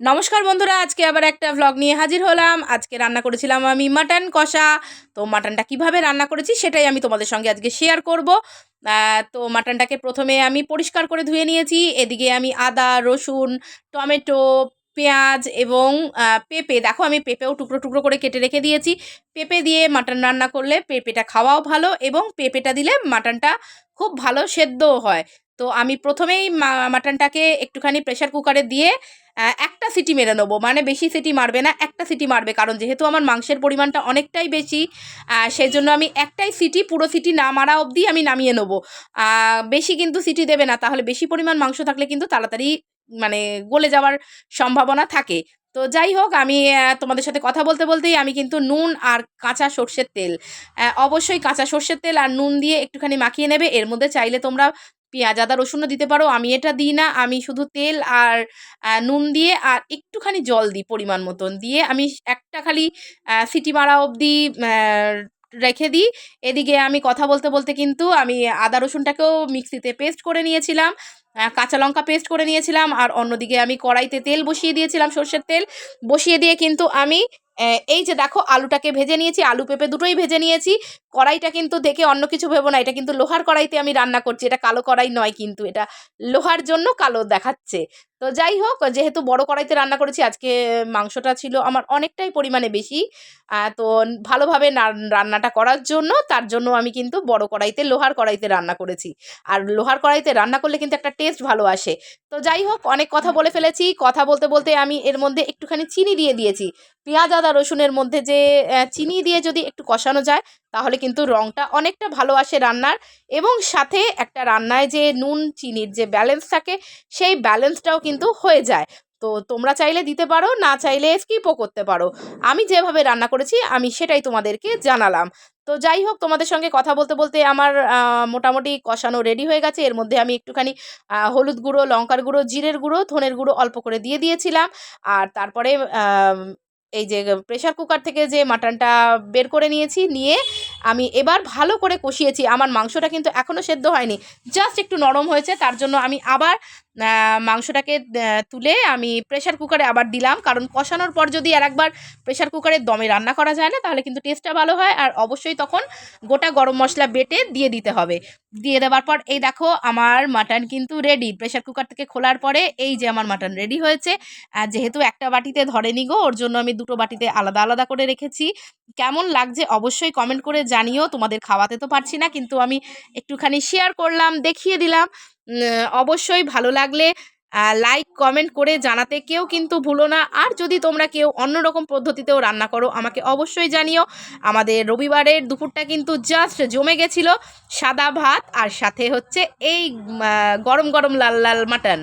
নমস্কার বন্ধুরা, আজকে আবার একটা ভ্লগ নিয়ে হাজির হলাম। আজকে রান্না করেছিলাম আমি মাটন কষা। তো মাটনটা কীভাবে রান্না করেছি সেটাই আমি তোমাদের সঙ্গে আজকে শেয়ার করব। তো মাটনটাকে প্রথমে আমি পরিষ্কার করে ধুয়ে নিয়েছি। এদিকে আমি আদা, রসুন, টমেটো, পেঁয়াজ এবং পেঁপে। দেখো আমি পেঁপেও টুকরো টুকরো করে কেটে রেখে দিয়েছি। পেঁপে দিয়ে মাটন রান্না করলে পেঁপেটা খাওয়াও ভালো এবং পেঁপেটা দিলে মাটনটা খুব ভালো সেদ্ধও হয়। তো আমি প্রথমেই মাটনটাকে একটুখানি প্রেশার কুকারে দিয়ে একটা সিটি মেরে নেব। মানে বেশি সিটি মারবে না, একটা সিটি মারবে। কারণ যেহেতু আমার মাংসের পরিমাণটা অনেকটাই বেশি সেই জন্য আমি একটাই সিটি, পুরো সিটি না মারা অবধি আমি নামিয়ে নেব। বেশি কিন্তু সিটি দেবে না। তাহলে বেশি পরিমাণ মাংস থাকলে কিন্তু তাড়াতাড়ি মানে গলে যাওয়ার সম্ভাবনা থাকে। তো যাই হোক, আমি তোমাদের সাথে কথা বলতে বলতেই আমি কিন্তু নুন আর কাঁচা সর্ষের তেল। অবশ্যই কাঁচা সর্ষের তেল আর নুন দিয়ে একটুখানি মাখিয়ে নেবে। এর মধ্যে চাইলে তোমরা পেঁয়াজ, আদা, রসুনও দিতে পারো। আমি এটা দিই না। আমি শুধু তেল আর নুন দিয়ে আর একটুখানি জল দিই পরিমাণ মতন। দিয়ে আমি একটা খালি সিটি মারা অবধি রেখে দিই। এদিকে আমি কথা বলতে বলতে কিন্তু আমি আদা, রসুনটাকেও মিক্সিতে পেস্ট করে নিয়েছিলাম কাঁচা লঙ্কা পেস্ট করে নিয়েছিলাম। আর অন্যদিকে আমি কড়াইতে তেল বসিয়ে দিয়েছিলাম সর্ষের তেল। বসিয়ে দিয়ে কিন্তু আমি এই যে দেখো আলুটাকে ভেজে নিয়েছি, আলু পেঁপে দুটোই ভেজে নিয়েছি। কড়াইটা কিন্তু দেখে অন্য কিছু ভেবো না, এটা কিন্তু লোহার কড়াইতে আমি রান্না করছি, এটা কালো কড়াই নয় কিন্তু, এটা লোহার জন্য কালো দেখাচ্ছে। তো যাই হোক, যেহেতু বড় কড়াইতে রান্না করেছি, আজকে মাংসটা ছিল আমার অনেকটাই পরিমাণে বেশি। তো ভালোভাবে রান্নাটা করার জন্য, তার জন্য আমি কিন্তু বড় কড়াইতে লোহার কড়াইতে রান্না করেছি। আর লোহার কড়াইতে রান্না করলে কিন্তু একটা টেস্ট ভালো আসে। তো যাই হোক, অনেক কথা বলে ফেলেছি, কথা বলতে বলতে আমি এর মধ্যে একটুখানি চিনি দিয়ে দিয়েছি। পেঁয়াজ, আদা রসুনের মধ্যে যে চিনি দিয়ে যদি একটু কষানো যায়, তাহলে কিন্তু রঙটা অনেকটা ভালো আসে রান্নার। এবং সাথে একটা রান্নায় যে নুন, চিনির যে ব্যালেন্স থাকে, সেই ব্যালেন্সটাও কিন্তু হয়ে যায়। তো তোমরা চাইলে দিতে পারো, না চাইলে স্কিপও করতে পারো। আমি যেভাবে রান্না করেছি, আমি সেটাই তোমাদেরকে জানালাম। তো যাই হোক, তোমাদের সঙ্গে কথা বলতে বলতে আমার মোটামুটি কষানো রেডি হয়ে গেছে। এর মধ্যে আমি একটুখানি হলুদ গুঁড়ো, লঙ্কার গুঁড়ো, জিরের গুঁড়ো, ধনের গুঁড়ো অল্প করে দিয়ে দিয়েছিলাম। আর তারপরে এই যে প্রেশার কুকার থেকে যে মাটনটা বের করে নিয়েছি নিয়ে আমি এবার ভালো করে কষিয়েছি। আমার মাংসটা কিন্তু এখনও সেদ্ধ হয়নি। জাস্ট একটু নরম হয়েছে, তার জন্য আমি আবার মাংসটাকে তুলে আমি প্রেশার কুকারে আবার দিলাম। কারণ কষানোর পর যদি আর একবার প্রেশার কুকারের দমে রান্না করা যায় না, তাহলে কিন্তু টেস্টটা ভালো হয়। আর অবশ্যই তখন গোটা গরম মশলা বেটে দিয়ে দিতে হবে। দিয়ে দেওয়ার পর, এই দেখো আমার মাটন কিন্তু রেডি প্রেশার কুকার থেকে খোলার পরে এই যে আমার মাটন রেডি হয়েছে। যেহেতু একটা বাটিতে ধরেনি গো, ওর জন্য আমি দুটো বাটিতে আলাদা আলাদা করে রেখেছি। কেমন লাগছে অবশ্যই কমেন্ট করে জানিও। তোমাদের খাওয়াতে তো পারছি না, কিন্তু আমি একটুখানি শেয়ার করলাম, দেখিয়ে দিলাম। অবশ্যই ভালো লাগলে লাইক কমেন্ট করে জানাতে কেউ কিন্তু ভুলো না। আর যদি তোমরা কেউ অন্যরকম পদ্ধতিতেও রান্না করো, আমাকে অবশ্যই জানিও। আমাদের রবিবারের দুপুরটা কিন্তু জাস্ট জমে গেছিল, সাদা ভাত আর সাথে হচ্ছে এই গরম গরম লাল লাল মাটন।